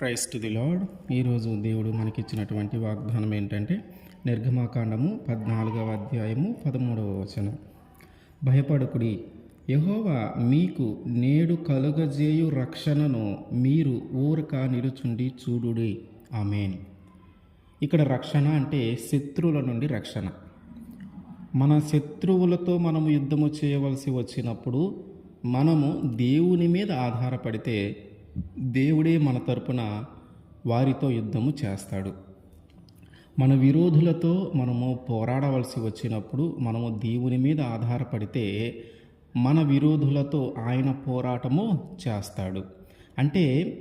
Price to the lord ఈరోజు దేవుడు మనకిచ్చినటువంటి వాగ్దానం ఏంటంటే నిర్గమాకాండము పద్నాలుగవ అధ్యాయము పదమూడవ వచనం. భయపడకుడి. యహోవా మీకు నేడు కలుగజేయు రక్షణను మీరు ఊరక నిలుచుండి చూడుడి. ఆమెన్. ఇక్కడ రక్షణ అంటే శత్రువుల నుండి రక్షణ. మన శత్రువులతో మనము యుద్ధము చేయవలసి వచ్చినప్పుడు మనము దేవుని మీద ఆధారపడితే దేవుడే మన తరపున వారితో యుద్ధము చేస్తాడు. మన విరోధులతో మనము పోరాడవలసి వచ్చినప్పుడు మనము దేవుని మీద ఆధారపడితే మన విరోధులతో ఆయన పోరాటము చేస్తాడు. అంటే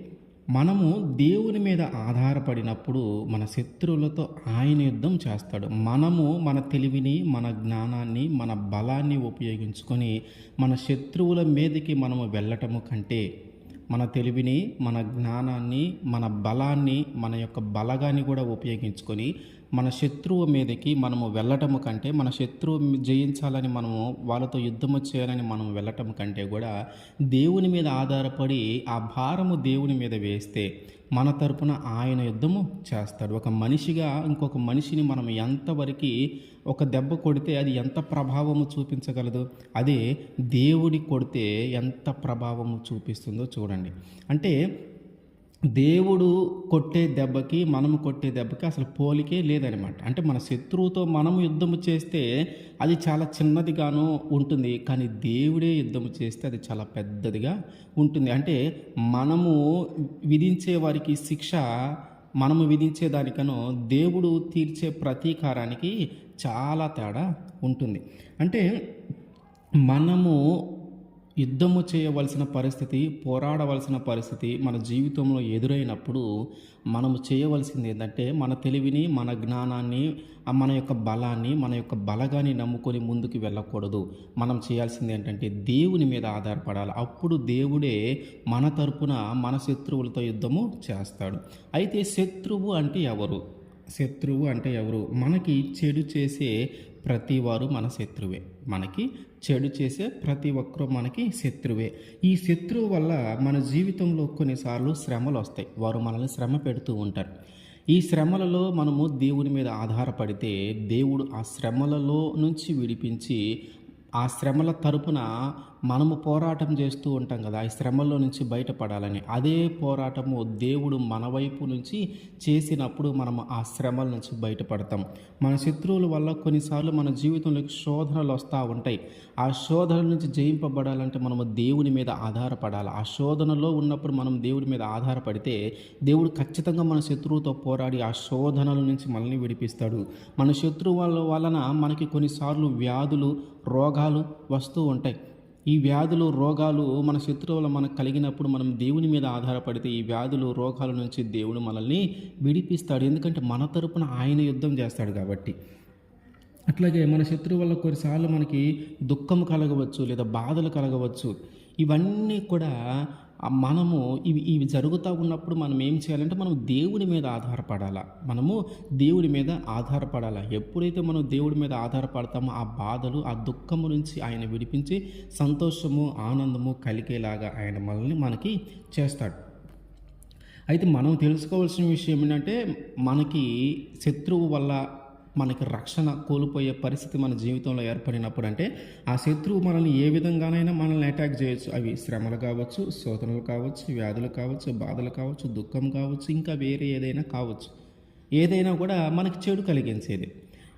మనము దేవుని మీద ఆధారపడినప్పుడు మన శత్రువులతో ఆయన యుద్ధం చేస్తాడు. మనము మన తెలివిని మన జ్ఞానాన్ని మన బలాన్ని ఉపయోగించుకొని మన శత్రువుల మీదకి మనము వెళ్ళటము కంటే మన తెలివిని మన జ్ఞానాన్ని మన బలాన్ని మన యొక్క బలగాన్ని కూడా ఉపయోగించుకొని మన శత్రువు మీదకి మనము వెళ్ళటము కంటే మన శత్రువు జయించాలని మనము వాళ్ళతో యుద్ధము చేయాలని మనం వెళ్ళటం కంటే కూడా దేవుని మీద ఆధారపడి ఆ భారము దేవుని మీద వేస్తే మన తరపున ఆయన యుద్ధము చేస్తాడు. ఒక మనిషిగా ఇంకొక మనిషిని మనం ఎంతవరకు ఒక దెబ్బ కొడితే అది ఎంత ప్రభావము చూపించగలదు? అదే దేవుడి కొడితే ఎంత ప్రభావము చూపిస్తుందో చూడండి. అంటే దేవుడు కొట్టే దెబ్బకి మనము కొట్టే దెబ్బకి అసలు పోలికే లేదనమాట. అంటే మన శత్రువుతో మనము యుద్ధము చేస్తే అది చాలా చిన్నదిగాను ఉంటుంది. కానీ దేవుడే యుద్ధము చేస్తే అది చాలా పెద్దదిగా ఉంటుంది. అంటే మనము విధించే వారికి శిక్ష మనము విధించే దానికను దేవుడు తీర్చే ప్రతీకారానికి చాలా తేడా ఉంటుంది. అంటే మనము యుద్ధము చేయవలసిన పరిస్థితి పోరాడవలసిన పరిస్థితి మన జీవితంలో ఎదురైనప్పుడు మనము చేయవలసింది ఏంటంటే మన తెలివిని మన జ్ఞానాన్ని మన యొక్క బలాన్ని మన యొక్క బలగాన్ని నమ్ముకొని ముందుకు వెళ్ళకూడదు. మనం చేయాల్సింది ఏంటంటే దేవుని మీద ఆధారపడాలి. అప్పుడు దేవుడే మన తరపున మన శత్రువులతో యుద్ధము చేస్తాడు. అయితే శత్రువు అంటే ఎవరు? శత్రువు అంటే ఎవరు? మనకి చెడు చేసే ప్రతి వారు మన శత్రువే. మనకి చెడు చేసే ప్రతి ఒక్కరూ మనకి శత్రువే. ఈ శత్రువు వల్ల మన జీవితంలో కొన్నిసార్లు శ్రమలు వస్తాయి. వారు మనల్ని శ్రమ పెడుతూ ఉంటారు. ఈ శ్రమలలో మనము దేవుని మీద ఆధారపడితే దేవుడు ఆ శ్రమలలో నుంచి విడిపించి ఆ శ్రమల తరపున మనము పోరాటం చేస్తూ ఉంటాం కదా ఈ శ్రమల్లో నుంచి బయటపడాలని. అదే పోరాటము దేవుడు మన వైపు నుంచి చేసినప్పుడు మనం ఆ శ్రమల నుంచి బయటపడతాం. మన శత్రువుల వల్ల కొన్నిసార్లు మన జీవితంలోకి శోధనలు వస్తూ ఉంటాయి. ఆ శోధన నుంచి జయింపబడాలంటే మనము దేవుని మీద ఆధారపడాలి. ఆ శోధనలో ఉన్నప్పుడు మనం దేవుడి మీద ఆధారపడితే దేవుడు ఖచ్చితంగా మన శత్రువుతో పోరాడి ఆ శోధనల నుంచి మనల్ని విడిపిస్తాడు. మన శత్రువుల వలన మనకి కొన్నిసార్లు వ్యాధులు రోగాలు వస్తూ ఉంటాయి. ఈ వ్యాధులు రోగాలు మన శత్రువులు మనకు కలిగినప్పుడు మనం దేవుని మీద ఆధారపడితే ఈ వ్యాధులు రోగాల నుంచి దేవుడు మనల్ని విడిపిస్తాడు. ఎందుకంటే మన తరపున ఆయన యుద్ధం చేస్తాడు కాబట్టి. అట్లాగే మన శత్రువు వల్ల కొన్నిసార్లు మనకి దుఃఖం కలగవచ్చు లేదా బాధలు కలగవచ్చు. ఇవన్నీ కూడా మనము ఇవి ఇవి జరుగుతూ ఉన్నప్పుడు మనం ఏం చేయాలంటే మనం దేవుడి మీద ఆధారపడాలా. మనము దేవుడి మీద ఆధారపడాలా. ఎప్పుడైతే మనం దేవుడి మీద ఆధారపడతామో ఆ బాధలు ఆ దుఃఖము నుంచి ఆయన విడిపించి సంతోషము ఆనందము కలిగేలాగా ఆయన మనల్ని మనకి చేస్తాడు. అయితే మనం తెలుసుకోవాల్సిన విషయం ఏంటంటే మనకి శత్రువు వల్ల మనకి రక్షణ కోల్పోయే పరిస్థితి మన జీవితంలో ఏర్పడినప్పుడు అంటే ఆ శత్రువు మనల్ని ఏ విధంగానైనా మనల్ని అటాక్ చేయొచ్చు. అవి శ్రమలు కావచ్చు శోధనలు కావచ్చు వ్యాధులు కావచ్చు బాధలు కావచ్చు దుఃఖం కావచ్చు ఇంకా వేరే ఏదైనా కావచ్చు. ఏదైనా కూడా మనకి చెడు కలిగించేది.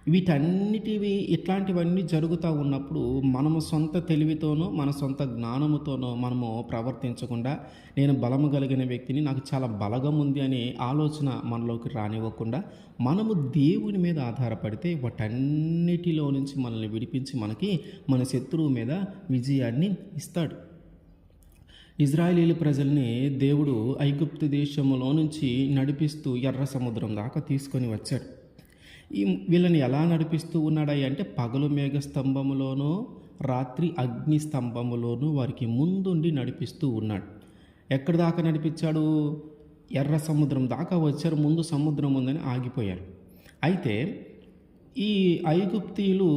వీటన్నిటివి ఇట్లాంటివన్నీ జరుగుతూ ఉన్నప్పుడు మనము సొంత తెలివితోనో మన సొంత జ్ఞానముతోనో మనము ప్రవర్తించకుండా నేను బలము కలిగిన వ్యక్తిని నాకు చాలా బలగం ఉంది అనే ఆలోచన మనలోకి రానివ్వకుండా మనము దేవుని మీద ఆధారపడితే వాటన్నిటిలో నుంచి మనల్ని విడిపించి మనకి మన శత్రువు మీద విజయాన్ని ఇస్తాడు. ఇజ్రాయేలీల ప్రజల్ని దేవుడు ఐగుప్తు దేశంలో నుంచి నడిపిస్తూ ఎర్ర సముద్రం దాకా తీసుకొని వచ్చాడు. ఈ వీళ్ళని ఎలా నడిపిస్తూ ఉన్నాడా అంటే పగలు మేఘ స్తంభములోనూ రాత్రి అగ్ని స్తంభములోనూ వారికి ముందుండి నడిపిస్తూ ఉన్నాడు. ఎక్కడి దాకా నడిపించాడు? ఎర్ర సముద్రం దాకా వచ్చారు ముందు సముద్రం ఉందని ఆగిపోయారు. అయితే ఈ ఐగుప్తీయులు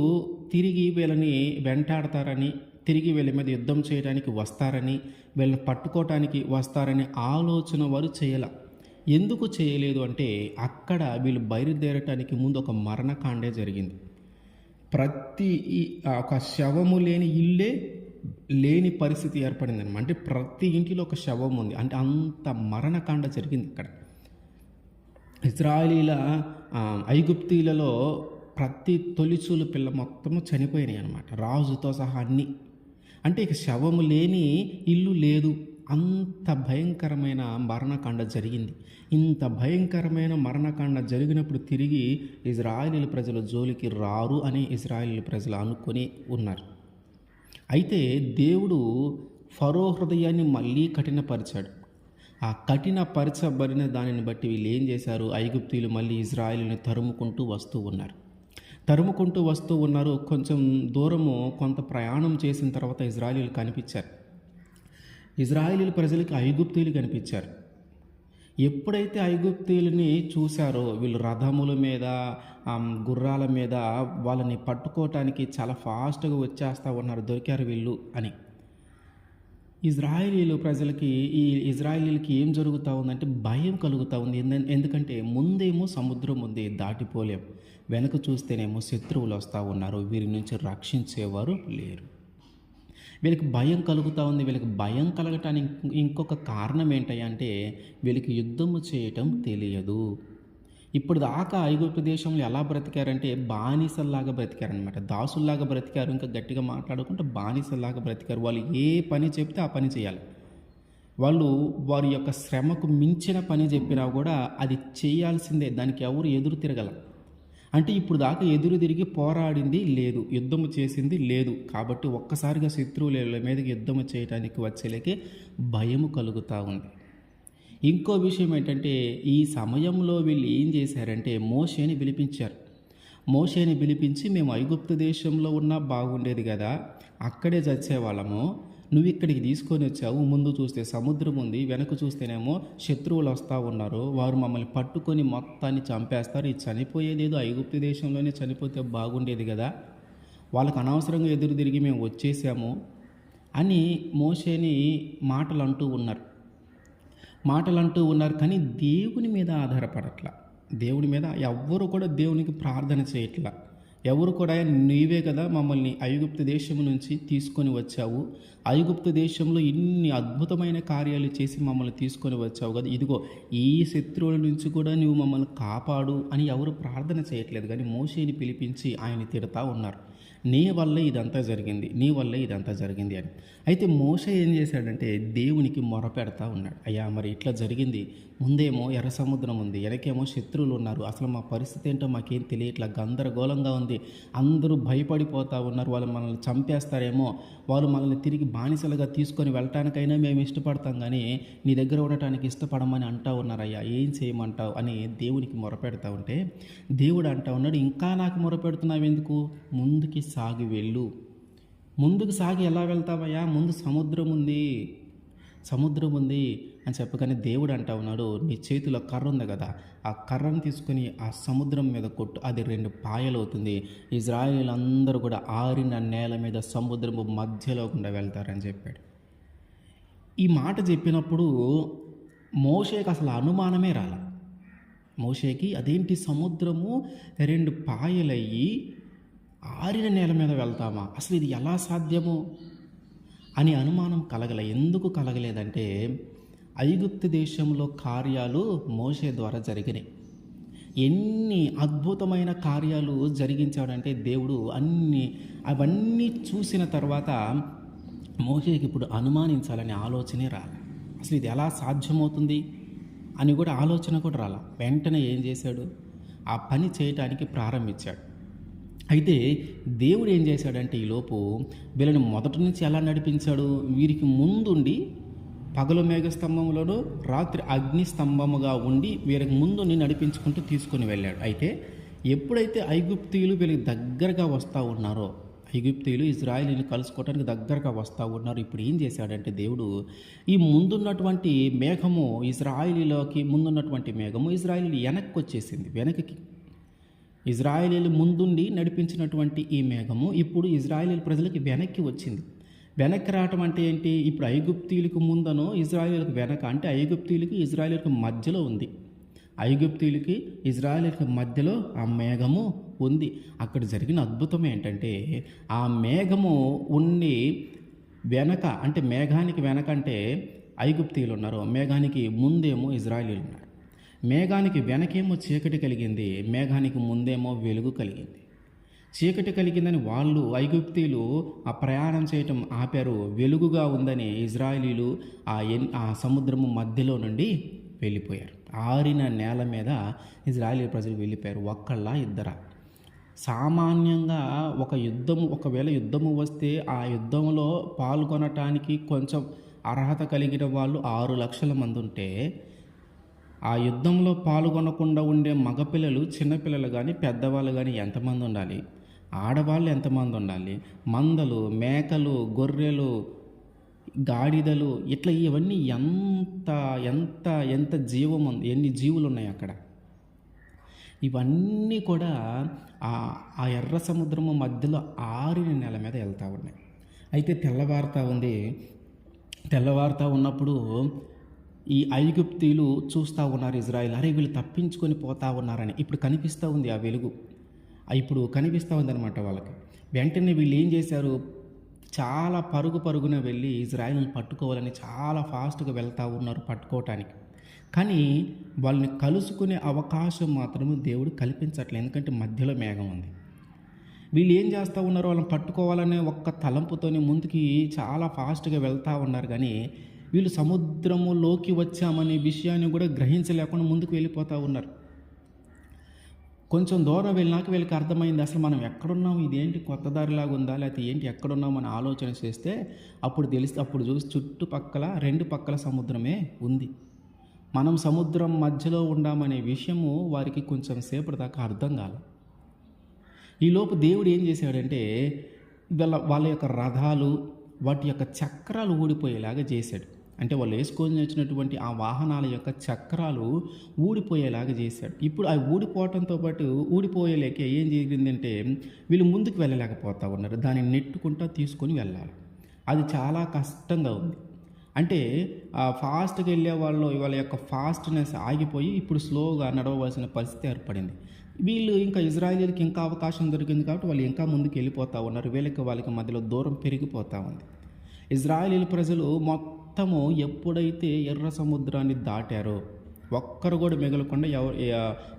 తిరిగి వీళ్ళని వెంటాడతారని తిరిగి వీళ్ళ మీద యుద్ధం చేయడానికి వస్తారని వీళ్ళని పట్టుకోవటానికి వస్తారని ఆలోచన వారు చేయాల. ఎందుకు చేయలేదు అంటే అక్కడ వీళ్ళు బయలుదేరటానికి ముందు ఒక మరణకాండే జరిగింది. ప్రతి ఈ- ఒక శవము లేని ఇల్లే లేని పరిస్థితి ఏర్పడింది అనమాట అంటే ప్రతి ఇంటిలో ఒక శవం ఉంది. అంటే అంత మరణకాండ జరిగింది అక్కడ. ఇజ్రాయిలీల ఐగుప్తీలలో ప్రతి తొలిచూలు పిల్ల మొత్తము చనిపోయినాయి అనమాట రాజుతో సహా అన్ని. అంటే ఇక శవము లేని ఇల్లు లేదు. అంత భయంకరమైన మరణకాండ జరిగింది. ఇంత భయంకరమైన మరణకాండ జరిగినప్పుడు తిరిగి ఇజ్రాయిలీల ప్రజలు జోలికి రారు అని ఇజ్రాయిలీల ప్రజలు అనుకొని ఉన్నారు. అయితే దేవుడు ఫరో హృదయాన్ని మళ్ళీ కఠినపరిచాడు. ఆ కఠినపరచబడిన దానిని బట్టి వీళ్ళు ఏం చేశారు? ఐగుప్తీయులు మళ్ళీ ఇజ్రాయిల్ని తరుముకుంటూ వస్తూ ఉన్నారు. తరుముకుంటూ వస్తూ ఉన్నారు. కొంచెం దూరము కొంత ప్రయాణం చేసిన తర్వాత ఇజ్రాయిలు కనిపించారు. ఇజ్రాయిలీల ప్రజలకి ఐగుప్తీయులు కనిపించారు. ఎప్పుడైతే ఐగుప్తీయులని చూశారో వీళ్ళు రథముల మీద గుర్రాల మీద వాళ్ళని పట్టుకోవటానికి చాలా ఫాస్ట్గా వచ్చేస్తూ ఉన్నారు దొరికారు వీళ్ళు అని. ఇజ్రాయేలీలు ప్రజలకి ఈ ఇజ్రాయేలీలకి ఏం జరుగుతూ ఉందంటే భయం కలుగుతూ ఉంది. ఎందు- ఎందుకంటే ముందేమో సముద్రం ఉంది దాటిపోలేం. వెనక చూస్తేనేమో శత్రువులు వస్తూ ఉన్నారు వీరి నుంచి రక్షించేవారు లేరు. వీళ్ళకి భయం కలుగుతూ ఉంది. వీళ్ళకి భయం కలగటానికి ఇంకొక కారణం ఏంటంటే వీళ్ళకి యుద్ధము చేయటం తెలియదు. ఇప్పుడు దాకా ఐగుప్తు దేశంలో ఎలా బ్రతికారంటే బానిసల్లాగా బ్రతికారనమాట దాసుల్లాగా బ్రతికారు. ఇంకా గట్టిగా మాట్లాడుకుంటే బానిసల్లాగా బ్రతికారు. వాళ్ళు ఏ పని చెప్తే ఆ పని చేయాలి. వాళ్ళు వారి యొక్క శ్రమకు మించిన పని చెప్పినా కూడా అది చేయాల్సిందే. దానికి ఎవరు ఎదురు తిరగల. అంటే ఇప్పుడు దాకా ఎదురు తిరిగి పోరాడింది లేదు యుద్ధము చేసింది లేదు. కాబట్టి ఒక్కసారిగా శత్రువుల మీదకి యుద్ధము చేయడానికి వచ్చేలకి భయము కలుగుతూ ఉంది. ఇంకో విషయం ఏంటంటే ఈ సమయంలో వీళ్ళు ఏం చేశారంటే మోషేని పిలిపించారు. మోషేని పిలిపించి మేము ఐగుప్తు దేశంలో ఉన్నా బాగుండేది కదా అక్కడే చచ్చేవాళ్ళము. నువ్వు ఇక్కడికి తీసుకొని వచ్చావు ముందు చూస్తే సముద్రం ఉంది వెనక చూస్తేనేమో శత్రువులు వస్తూ ఉన్నారు. వారు మమ్మల్ని పట్టుకొని మొత్తాన్ని చంపేస్తారు. ఈ చనిపోయేదేదో ఐగుప్తు దేశంలోనే చనిపోతే బాగుండేది కదా. వాళ్ళకు అనవసరంగా ఎదురు తిరిగి మేము వచ్చేసాము అని మోసేని మాటలు అంటూ ఉన్నారు. మాటలు అంటూ ఉన్నారు కానీ దేవుని మీద ఆధారపడట్ల. దేవుని మీద ఎవ్వరు కూడా దేవునికి ప్రార్థన చేయట్లా. ఎవరు కూడా నీవే కదా మమ్మల్ని ఐగుప్తు దేశం నుంచి తీసుకొని వచ్చావు. ఐగుప్తు దేశంలో ఇన్ని అద్భుతమైన కార్యాలు చేసి మమ్మల్ని తీసుకొని వచ్చావు కదా. ఇదిగో ఈ శత్రువుల నుంచి కూడా నువ్వు మమ్మల్ని కాపాడు అని ఎవరు ప్రార్థన చేయట్లేదు. కానీ మోషేని పిలిపించి ఆయన తిడతా ఉన్నారు. నీ వల్ల ఇదంతా జరిగింది నీ వల్ల ఇదంతా జరిగింది అని. అయితే మోష ఏం చేశాడంటే దేవునికి మొరపెడతా ఉన్నాడు. అయ్యా మరి ఇట్లా జరిగింది. ముందేమో ఎర్ర సముద్రం ఉంది వెనకేమో శత్రువులు ఉన్నారు. అసలు మా పరిస్థితి ఏంటో మాకేం తెలియట్లా? గందరగోళంగా ఉంది. అందరూ భయపడిపోతూ ఉన్నారు. వాళ్ళు మనల్ని చంపేస్తారేమో. వాళ్ళు మనల్ని తిరిగి బానిసలుగా తీసుకొని వెళ్ళటానికైనా మేము ఇష్టపడతాం కానీ నీ దగ్గర ఉండటానికి ఇష్టపడమని అంటా ఉన్నారయ్యా. ఏం చేయమంటావు? అని దేవునికి మొరపెడతా ఉంటే దేవుడు అంటా ఉన్నాడు ఇంకా నాకు మొరపెడుతున్నావు ఎందుకు? ముందుకి సాగి వెళ్ళు. ముందుకు సాగి ఎలా వెళ్తావయ్యా? ముందు సముద్రం ఉంది. సముద్రం ఉంది. అని చెప్పగానే దేవుడు అంటా ఉన్నాడు నీ చేతిలో కర్ర ఉంది కదా ఆ కర్రను తీసుకొని ఆ సముద్రం మీద కొట్టు అది రెండు పాయలు అవుతుంది. ఇజ్రాయేలీలందరూ కూడా ఆరిన నేల మీద సముద్రము మధ్యలో గుండా వెళ్తారని చెప్పాడు. ఈ మాట చెప్పినప్పుడు మోషేకి అసలు అనుమానమే రాల. మోషేకి అదేంటి సముద్రము రెండు పాయలయ్యి ఆరిన నేల మీద వెళ్తామా? అసలు ఇది ఎలా సాధ్యము? అని అనుమానం కలగల. ఎందుకు కలగలేదంటే ఐగుప్తు దేశంలో కార్యాలు మోషే ద్వారా జరిగినాయి. ఎన్ని అద్భుతమైన కార్యాలు జరిగించాడంటే దేవుడు అన్ని అవన్నీ చూసిన తర్వాత మోషేకి ఇప్పుడు అనుమానించాలనే ఆలోచనే రాలి. అసలు ఇది ఎలా సాధ్యమవుతుంది అని కూడా ఆలోచన కూడా రాల. వెంటనే ఏం చేశాడు? ఆ పని చేయటానికి ప్రారంభించాడు. అయితే దేవుడు ఏం చేశాడంటే ఈలోపు వీళ్ళని మొదటి నుంచి ఎలా నడిపించాడు? వీరికి ముందుండి పగలు మేఘస్తంభములను రాత్రి అగ్ని స్తంభముగా ఉండి వీరికి ముందుండి నడిపించుకుంటూ తీసుకుని వెళ్ళాడు. అయితే ఎప్పుడైతే ఐగుప్తీయులు వీళ్ళకి దగ్గరగా వస్తూ ఉన్నారో ఐగుప్తీయులు ఇజ్రాయిలీని కలుసుకోవడానికి దగ్గరగా వస్తూ ఉన్నారు. ఇప్పుడు ఏం చేశాడంటే దేవుడు ఈ ముందున్నటువంటి మేఘము ఇజ్రాయిలీలోకి ముందున్నటువంటి మేఘము ఇజ్రాయిలీ వెనక్కి వచ్చేసింది. వెనక్కి ఇజ్రాయిలీలు ముందుండి నడిపించినటువంటి ఈ మేఘము ఇప్పుడు ఇజ్రాయిలీ ప్రజలకి వెనక్కి వచ్చింది. వెనక్కి రావటం అంటే ఏంటి? ఇప్పుడు ఐగుప్తీలకు ముందనో ఇజ్రాయేల్కి వెనక అంటే ఐగుప్తీలకి ఇజ్రాయేల్కి మధ్యలో ఉంది. ఐగుప్తీయులకి ఇజ్రాయేల్కి మధ్యలో ఆ మేఘము ఉంది. అక్కడ జరిగిన అద్భుతం ఏంటంటే ఆ మేఘము ఉండి వెనక అంటే మేఘానికి వెనక అంటే ఐగుప్తీయులు ఉన్నారు. మేఘానికి ముందేమో ఇజ్రాయేలీలు ఉన్నారు. మేఘానికి వెనకేమో చీకటి కలిగింది. మేఘానికి ముందేమో వెలుగు కలిగింది. చీకటి కలిగిందని వాళ్ళు ఐగుప్తీలు ఆ ప్రయాణం చేయటం ఆపారు. వెలుగుగా ఉందని ఇజ్రాయిలీలు ఆ ఎన్ ఆ సముద్రము మధ్యలో నుండి వెళ్ళిపోయారు. ఆరిన నేల మీద ఇజ్రాయిలీ ప్రజలు వెళ్ళిపోయారు. ఒక్కళ్ళ ఇద్దరా. సామాన్యంగా ఒక యుద్ధము ఒకవేళ యుద్ధము వస్తే ఆ యుద్ధంలో పాల్గొనటానికి కొంచెం అర్హత కలిగిన వాళ్ళు ఆరు లక్షల మంది ఉంటే ఆ యుద్ధంలో పాల్గొనకుండా ఉండే మగపిల్లలు చిన్నపిల్లలు కానీ పెద్దవాళ్ళు కానీ ఎంతమంది ఉండాలి? ఆడవాళ్ళు ఎంతమంది ఉండాలి? మందలు మేకలు గొర్రెలు గాడిదలు ఇట్లా ఇవన్నీ ఎంత ఎంత ఎంత జీవం ఉంది ఎన్ని జీవులు ఉన్నాయి అక్కడ? ఇవన్నీ కూడా ఆ ఆ ఎర్ర సముద్రము మధ్యలో ఆరిన నెల మీద వెళ్తూ ఉన్నాయి. అయితే తెల్లవారుతా ఉంది. తెల్లవారుతా ఉన్నప్పుడు ఈ ఐగుప్తీలు చూస్తూ ఉన్నారు ఇజ్రాయిల్. అరే వీళ్ళు తప్పించుకొని పోతా ఉన్నారని. ఇప్పుడు కనిపిస్తూ ఉంది ఆ వెలుగు. ఇప్పుడు కనిపిస్తూ ఉందన్నమాట వాళ్ళకి. వెంటనే వీళ్ళు ఏం చేశారు? చాలా పరుగు పరుగున వెళ్ళి ఇజ్రాయిల్ని పట్టుకోవాలని చాలా ఫాస్ట్గా వెళ్తూ ఉన్నారు పట్టుకోవటానికి. కానీ వాళ్ళని కలుసుకునే అవకాశం మాత్రము దేవుడు కల్పించట్లేదు. ఎందుకంటే మధ్యలో మేఘం ఉంది. వీళ్ళు ఏం చేస్తూ ఉన్నారు? వాళ్ళని పట్టుకోవాలనే ఒక్క తలంపుతోనే ముందుకి చాలా ఫాస్ట్గా వెళ్తూ ఉన్నారు. కానీ వీళ్ళు సముద్రములోకి వచ్చామనే విషయాన్ని కూడా గ్రహించలేకుండా ముందుకు వెళ్ళిపోతూ ఉన్నారు. కొంచెం దూరం వెళ్ళినాక వీళ్ళకి అర్థమైంది అసలు మనం ఎక్కడున్నాం ఇదేంటి కొత్త దారిలాగా ఉందా లేకపోతే ఏంటి ఎక్కడున్నాం అని ఆలోచన చేస్తే అప్పుడు తెలిస్తే అప్పుడు చూసి చుట్టుపక్కల రెండు పక్కల సముద్రమే ఉంది. మనం సముద్రం మధ్యలో ఉండామనే విషయము వారికి కొంచెం సేపటి దాకా అర్థం కాల. ఈలోపు దేవుడు ఏం చేశాడంటే వాళ్ళ వాళ్ళ యొక్క రథాలు వాటి యొక్క చక్రాలు ఊడిపోయేలాగా చేశాడు. అంటే వాళ్ళు వేసుకొని వచ్చినటువంటి ఆ వాహనాల యొక్క చక్రాలు ఊడిపోయేలాగా చేశాడు. ఇప్పుడు అవి ఊడిపోవటంతో పాటు ఊడిపోయేలేక ఏం జరిగిందంటే వీళ్ళు ముందుకు వెళ్ళలేకపోతా ఉన్నారు. దాన్ని నెట్టుకుంటా తీసుకొని వెళ్ళాలి. అది చాలా కష్టంగా ఉంది. అంటే ఫాస్ట్గా వెళ్ళే వాళ్ళు వాళ్ళ యొక్క ఫాస్ట్నెస్ ఆగిపోయి ఇప్పుడు స్లోగా నడవవలసిన పరిస్థితి ఏర్పడింది. వీళ్ళు ఇంకా ఇజ్రాయేలీలకి ఇంకా అవకాశం దొరికింది కాబట్టి వాళ్ళు ఇంకా ముందుకు వెళ్ళిపోతూ ఉన్నారు. వీళ్ళకి వాళ్ళకి మధ్యలో దూరం పెరిగిపోతూ ఉంది. ఇజ్రాయిలీ ప్రజలు మొత్తము ఎప్పుడైతే ఎర్ర సముద్రాన్ని దాటారో ఒక్కరు కూడా మిగలకుండా ఎవరు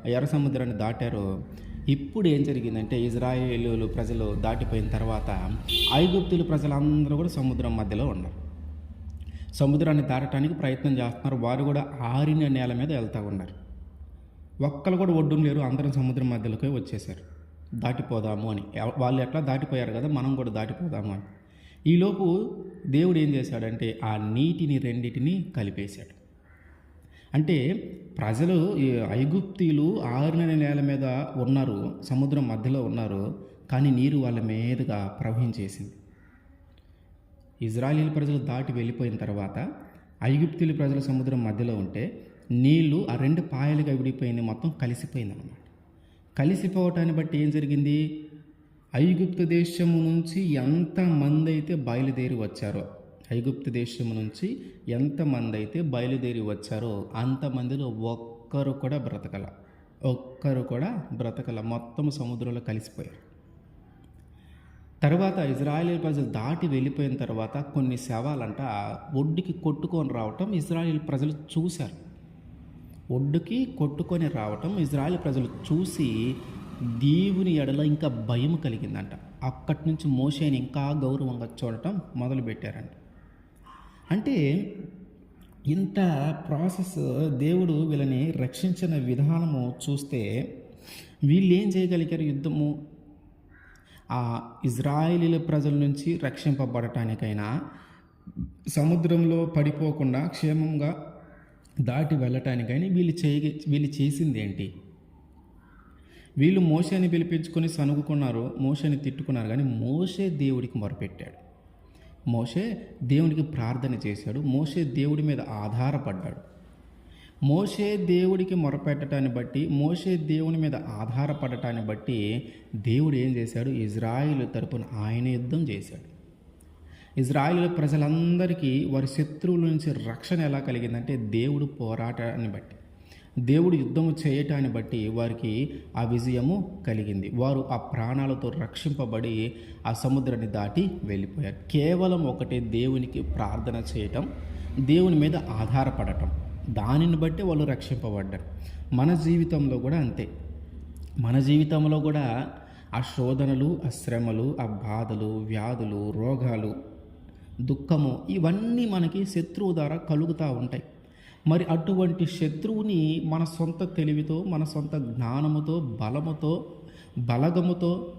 ఎర్ర సముద్రాన్ని దాటారో ఇప్పుడు ఏం జరిగిందంటే ఇజ్రాయేలు ప్రజలు దాటిపోయిన తర్వాత ఐగుప్తులు ప్రజలందరూ కూడా సముద్రం మధ్యలో ఉన్నారు. సముద్రాన్ని దాటడానికి ప్రయత్నం చేస్తున్నారు. వారు కూడా ఆరిన నేల మీద వెళ్తూ ఉన్నారు. ఒక్కరు కూడా ఒడ్డున లేరు. అందరం సముద్రం మధ్యలోకి వచ్చేసారు. దాటిపోదాము అని. వాళ్ళు ఎట్లా దాటిపోయారు కదా? మనం కూడా దాటిపోదాము అని. ఈలోపు దేవుడు ఏం చేశాడంటే ఆ నీటిని రెండిటిని కలిపేశాడు. అంటే ప్రజలు ఈ ఐగుప్తీయులు ఆరిన నేల మీద ఉన్నారు సముద్రం మధ్యలో ఉన్నారు కానీ నీరు వాళ్ళ మీదుగా ప్రవహించేసింది. ఇజ్రాయిల్ ప్రజలు దాటి వెళ్ళిపోయిన తర్వాత ఐగుప్తుల ప్రజల సముద్రం మధ్యలో ఉంటే నీళ్ళు ఆ రెండు పాయలుగా విడిపోయింది మొత్తం కలిసిపోయింది అనమాట కలిసిపోవటాన్ని బట్టి ఏం జరిగింది? ఐగుప్తు దేశము నుంచి ఎంతమంది అయితే బయలుదేరి వచ్చారో ఐగుప్తు దేశము నుంచి ఎంతమంది అయితే బయలుదేరి వచ్చారో అంతమందిలో ఒక్కరు కూడా బ్రతకల. ఒక్కరు కూడా బ్రతకల. మొత్తం సముద్రంలో కలిసిపోయారు. తర్వాత ఇజ్రాయేల్ ప్రజలు దాటి వెళ్ళిపోయిన తర్వాత కొన్ని శవాలంట ఒడ్డుకి కొట్టుకొని రావటం ఇజ్రాయేల్ ప్రజలు చూశారు. ఒడ్డుకి కొట్టుకొని రావటం ఇజ్రాయేల్ ప్రజలు చూసి దేవుని ఎడల ఇంకా భయం కలిగిందంట. అక్కడి నుంచి మోషేని ఇంకా గౌరవంగా చూడటం మొదలుపెట్టారంట. అంటే ఇంత ప్రాసెస్ దేవుడు వీళ్ళని రక్షించిన విధానము చూస్తే వీళ్ళు ఏం చేయగలిగారు యుద్ధము? ఆ ఇజ్రాయిలీల ప్రజల నుంచి రక్షింపబడటానికైనా సముద్రంలో పడిపోకుండా క్షేమంగా దాటి వెళ్ళటానికైనా వీళ్ళు చేయ వీళ్ళు చేసింది ఏంటి వీళ్ళు మోసేని పిలిపించుకొని సనుగుకున్నారు మోసేని తిట్టుకున్నారు కానీ మోషే దేవుడికి మొరపెట్టాడు. మోషే దేవునికి ప్రార్థన చేశాడు. మోషే దేవుడి మీద ఆధారపడ్డాడు. మోషే దేవుడికి మొరపెట్టడాన్ని బట్టి మోషే దేవుని మీద ఆధారపడటాన్ని బట్టి దేవుడు ఏం చేశాడు? ఇజ్రాయిల్ తరపున ఆయన యుద్ధం చేశాడు. ఇజ్రాయిల్ ప్రజలందరికీ వారి శత్రువుల నుంచి రక్షణ ఎలా కలిగిందంటే దేవుడు పోరాటాన్ని బట్టి. దేవుడు యుద్ధము చేయటాన్ని బట్టి వారికి ఆ విజయము కలిగింది. వారు ఆ ప్రాణాలతో రక్షింపబడి ఆ సముద్రాన్ని దాటి వెళ్ళిపోయారు. కేవలం ఒకటే దేవునికి ప్రార్థన చేయటం దేవుని మీద ఆధారపడటం దానిని బట్టి వాళ్ళు రక్షింపబడ్డారు. మన జీవితంలో కూడా అంతే. మన జీవితంలో కూడా ఆ శోధనలు ఆ శ్రమలు ఆ బాధలు వ్యాధులు రోగాలు దుఃఖము ఇవన్నీ మనకి శత్రువు ద్వారా కలుగుతూ ఉంటాయి. మరి అటువంటి శత్రువుని మన సొంత తెలివితో మన సొంత జ్ఞానముతో బలముతో బలగముతో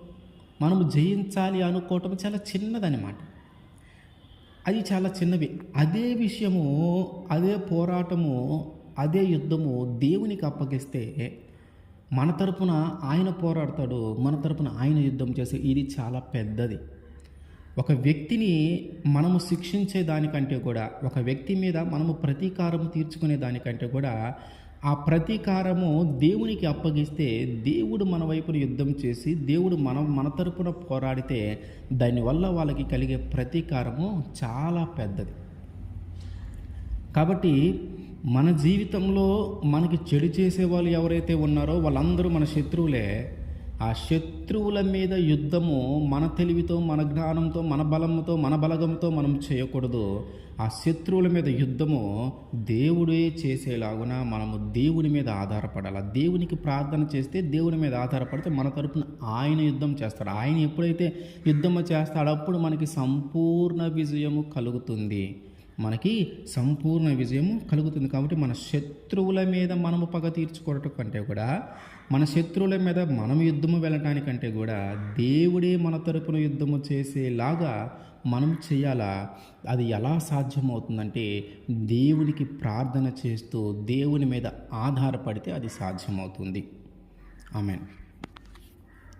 మనము జయించాలి అనుకోవటం చాలా చిన్నదనమాట అది చాలా చిన్నవి అదే విషయము అదే పోరాటము అదే యుద్ధము దేవునికి అప్పగిస్తే మన తరపున ఆయన పోరాడతాడు మన తరపున ఆయన యుద్ధం చేస్తే ఇది చాలా పెద్దది. ఒక వ్యక్తిని మనము శిక్షించే దానికంటే కూడా ఒక వ్యక్తి మీద మనము ప్రతీకారం తీర్చుకునే దానికంటే కూడా ఆ ప్రతీకారము దేవునికి అప్పగిస్తే దేవుడు మన వైపున యుద్ధం చేసి దేవుడు మన మన తరపున పోరాడితే దానివల్ల వాళ్ళకి కలిగే ప్రతీకారము చాలా పెద్దది. కాబట్టి మన జీవితంలో మనకి చెడు చేసే వాళ్ళు ఎవరైతే ఉన్నారో వాళ్ళందరూ మన శత్రువులే. ఆ శత్రువుల మీద యుద్ధము మన తెలివితో మన జ్ఞానంతో మన బలంతో మన బలగంతో మనం చేయకూడదు. ఆ శత్రువుల మీద యుద్ధము దేవుడే చేసేలాగున మనము దేవుని మీద ఆధారపడాలి? దేవునికి ప్రార్థన చేస్తే దేవుని మీద ఆధారపడితే మన తరపున ఆయన యుద్ధం చేస్తాడు. ఆయన ఎప్పుడైతే యుద్ధము చేస్తాడో అప్పుడు మనకి సంపూర్ణ విజయము కలుగుతుంది. మనకి సంపూర్ణ విజయం కలుగుతుంది కాబట్టి మన శత్రువుల మీద మనము పగ తీర్చుకోవటం కంటే కూడా మన శత్రువుల మీద మనం యుద్ధము వెళ్ళటానికంటే కూడా దేవుడే మన తరపున యుద్ధము చేసేలాగా మనం చేయాలా? అది ఎలా సాధ్యమవుతుందంటే దేవునికి ప్రార్థన చేస్తూ దేవుని మీద ఆధారపడితే అది సాధ్యమవుతుంది. ఆమెన్.